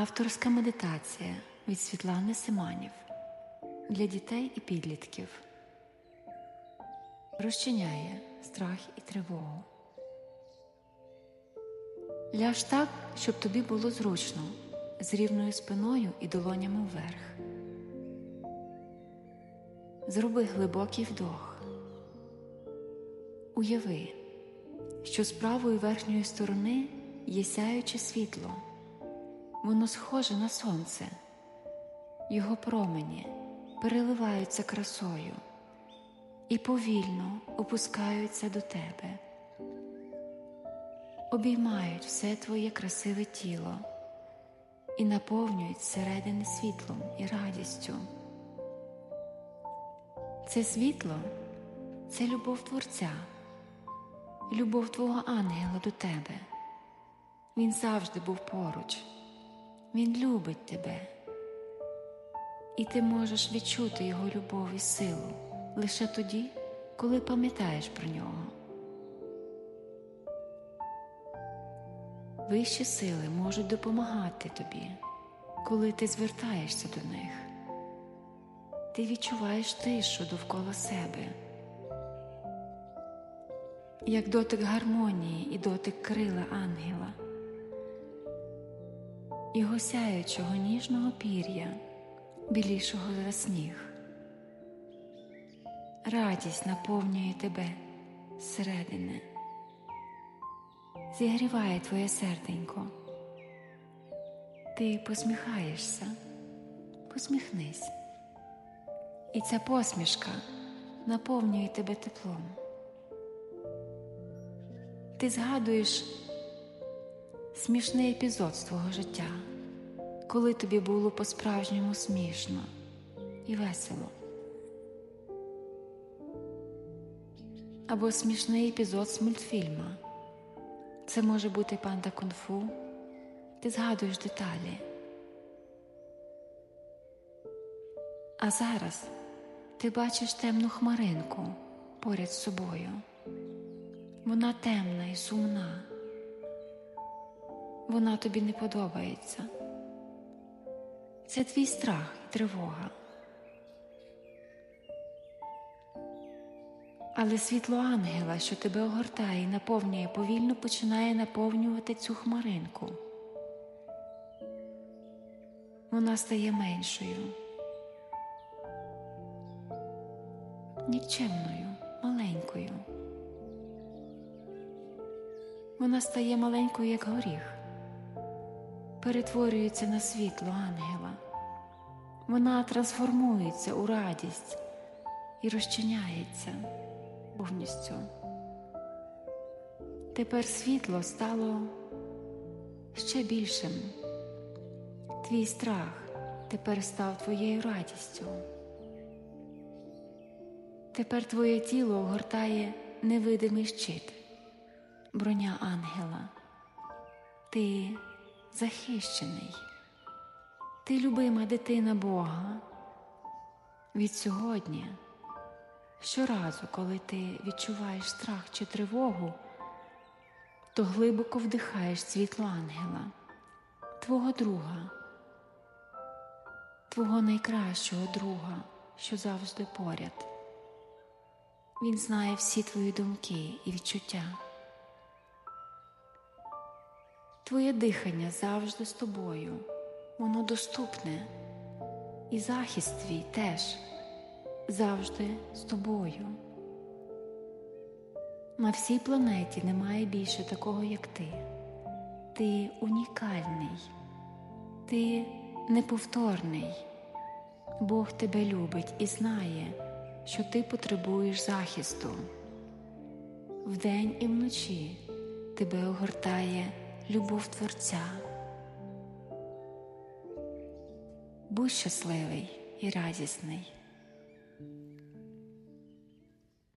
Авторська медитація від Світлани Симанів для дітей і підлітків розчиняє страх і тривогу. Ляж так, щоб тобі було зручно, з рівною спиною і долонями вверх. Зроби глибокий вдох. Уяви, що з правої верхньої сторони є сяюче світло. Воно схоже на сонце, його промені переливаються красою і повільно опускаються до тебе, обіймають все твоє красиве тіло і наповнюють зсередини світлом і радістю. Це світло це любов Творця, любов Твого ангела до тебе. Він завжди був поруч. Він любить тебе, і ти можеш відчути Його любов і силу лише тоді, коли пам'ятаєш про нього. Вищі сили можуть допомагати тобі, коли ти звертаєшся до них. Ти відчуваєш тишу довкола себе, як дотик гармонії і дотик крила ангела його сяючого ніжного пір'я, білішого за сніг. Радість наповнює тебе зсередини, зігріває твоє серденько. Ти посміхаєшся, посміхнись, і ця посмішка наповнює тебе теплом. Ти згадуєш смішний епізод з твого життя, коли тобі було по-справжньому смішно і весело. Або смішний епізод з мультфільма. Це може бути панда кунг-фу. Ти згадуєш деталі. А зараз ти бачиш темну хмаринку поряд з собою. Вона темна і сумна вона тобі не подобається. Це твій страх і тривога. Але світло ангела, що тебе огортає і наповнює, повільно починає наповнювати цю хмаринку. Вона стає меншою, нікчемною, маленькою. Вона стає маленькою, як горіх перетворюється на світло ангела, вона трансформується у радість і розчиняється повністю. Тепер світло стало ще більшим. Твій страх тепер став твоєю радістю. Тепер твоє тіло огортає невидимий щит, броня ангела. Ти захищений. Ти любима дитина Бога. Від сьогодні, щоразу, коли ти відчуваєш страх чи тривогу, то глибоко вдихаєш світло ангела, твого друга, твого найкращого друга, що завжди поряд. Він знає всі твої думки і відчуття. Твоє дихання завжди з тобою, воно доступне, і захист твій теж завжди з тобою. На всій планеті немає більше такого, як ти. Ти унікальний, ти неповторний. Бог тебе любить і знає, що ти потребуєш захисту. Вдень і вночі тебе огортає любов Творця. Будь щасливий і радісний.